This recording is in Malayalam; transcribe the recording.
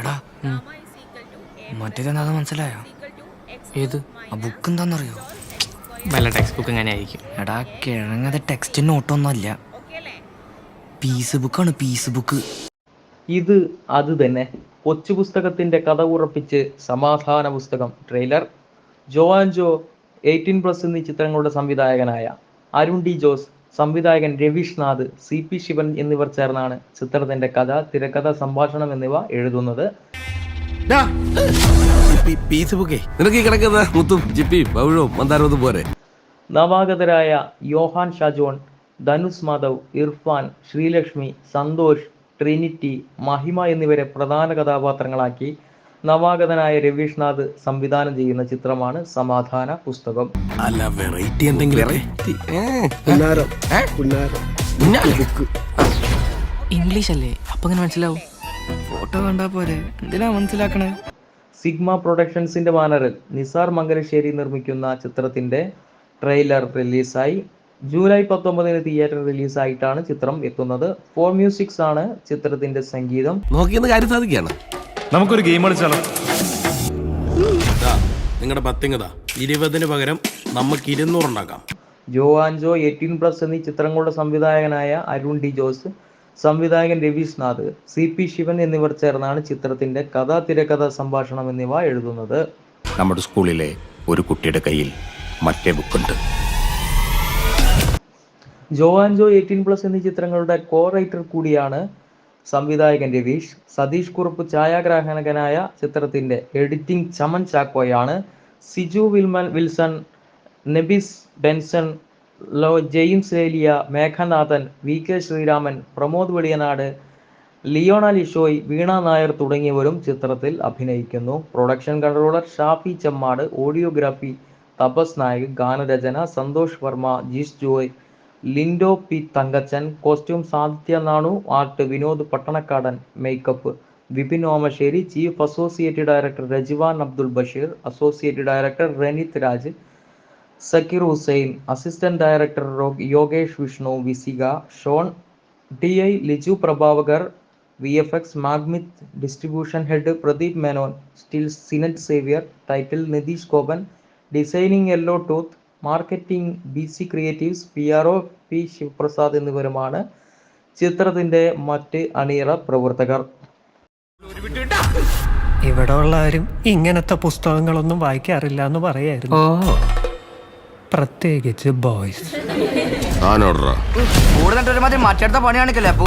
എടാ മറ്റേതെന്താ മനസ്സിലായോ? ഏത്? ആ ബുക്ക് എന്താണെന്നറിയോ? വല്ല ടെക്സ്റ്റ് ബുക്ക് എങ്ങനെ ആയിരിക്കും എടാ കിഴങ്ങത് ടെക്സ്റ്റ് നോട്ടൊന്നുമല്ല പീസ് ബുക്കാണ് പീസ് ബുക്ക് ഇത് അത് തന്നെ. കൊച്ചു പുസ്തകത്തിന്റെ കഥ ഉറപ്പിച്ച് സമാധാന പുസ്തകം trailer Jo and Jo eighteen plus എന്നീ ചിത്രങ്ങളുടെ സംവിധായകനായ അരുൺ ഡി ജോസ് സംവിധായകൻ രവീഷ് നാഥ് സി പി ശിവൻ എന്നിവർ ചേർന്നാണ് ചിത്രത്തിന്റെ കഥ തിരക്കഥ സംഭാഷണം എന്നിവ എഴുതുന്നത്. നവാഗതരായ യോഹാൻ ഷാജോൺ ധനുസ് മാധവ് ഇർഫാൻ ശ്രീലക്ഷ്മി സന്തോഷ് ട്രിനിറ്റി മഹിമ എന്നിവരെ പ്രധാന കഥാപാത്രങ്ങളാക്കി നവാഗതനായ രവീഷ് നാഥ് സംവിധാനം ചെയ്യുന്ന ചിത്രമാണ് സമാധാന പുസ്തകം. അല്ല വെറൈറ്റി എന്തെങ്കിലും ഇംഗ്ലീഷ് അല്ലേ അപ്പൊ എങ്ങനെ മനസ്സിലാവും. ഫോട്ടോ കണ്ടാ പോരെ. എന്തിനാ മനസ്സിലാക്കണേ? സിഗ്മ പ്രൊഡക്ഷൻസിന്റെ ബാനറിൽ നിസാർ മംഗലശ്ശേരി നിർമ്മിക്കുന്ന ചിത്രത്തിന്റെ ട്രെയിലർ റിലീസായി ജൂലൈ പത്തൊമ്പതിന് തിയേറ്റർ റിലീസായിട്ടാണ് ചിത്രം എത്തുന്നത്. ഫോർ മ്യൂസിക്സ് ആണ് ചിത്രത്തിന്റെ സംഗീതം. നോക്കിയെന്ന് കാര്യം സാധിക്കാണ് നമുക്കൊരു ഗെയിം കളിച്ചാലോ നിങ്ങളുടെ പത്തിങ്ങതാ ഇരുപതിന് പകരം നമുക്ക് ഇരുന്നൂറുണ്ടാക്കാം ജോ ആൻജോ എയ്റ്റീൻ പ്ലസ് എന്നീ ചിത്രങ്ങളുടെ സംവിധായകനായ അരുൺ ഡി ജോസ് സംവിധായകൻ രവീഷ് നാഥ് സി പി ശിവൻ എന്നിവർ ചേർന്നാണ് ചിത്രത്തിന്റെ കഥ തിരക്കഥ സംഭാഷണം എന്നിവ എഴുതുന്നത്. നമ്മുടെ സ്കൂളിലെ ഒരു കുട്ടിയുടെ കയ്യിൽ മറ്റേ ബുക്കുണ്ട്. Jo and Jo eighteen plus എന്നീ ചിത്രങ്ങളുടെ കോ റൈറ്റർ കൂടിയാണ് സംവിധായകൻ രവീഷ് സതീഷ് കുറുപ്പ് ഛായാഗ്രാഹകനായ ചിത്രത്തിന്റെ എഡിറ്റിംഗ് ചമൻ ചാക്കോയാണ്. സിജു വിൽമൻ വിൽസൺ നെബിസ് ബെൻസൺ ലോ ജെയിംസ് ലേലിയ മേഘനാഥൻ വി കെ ശ്രീരാമൻ പ്രമോദ് വെളിയനാട് ലിയോണ ലിഷോയ് വീണ നായർ തുടങ്ങിയവരും ചിത്രത്തിൽ അഭിനയിക്കുന്നു. Production controller Shafi Chemmad audiography Tapas Nayak ഗാനരചന Santhosh Varma Jis Joy Lindo P Thankachan costume Saditya Nanu art Vinod Pattanakkadan makeup Vipin Omassery chief associate director Rajivan Abdul Basheer associate director Ranith Raj Zakir Hussain assistant director Yogesh Vishnu Visika Shone D I Liju Prabhakar V F X Magmith distribution head Pradeep Menon still Sinat Xavier title Nitheesh Gopan designing yellow tooth marketing B C creatives P R O P Sivaprasad എന്നിവരുമാണ് ചിത്രത്തിന്റെ മറ്റ് അണിയറ പ്രവർത്തകർ. ഇവിടെ ഉള്ളവരും ഇങ്ങനത്തെ പുസ്തകങ്ങളൊന്നും വായിക്കാറില്ല എന്ന് പറയായിരുന്നു. പ്രത്യേകിച്ച് ബോയ്സ്. കൂടുതൽ മറ്റെടുത്ത പണി കാണിക്കല്ലേ? അപ്പൊ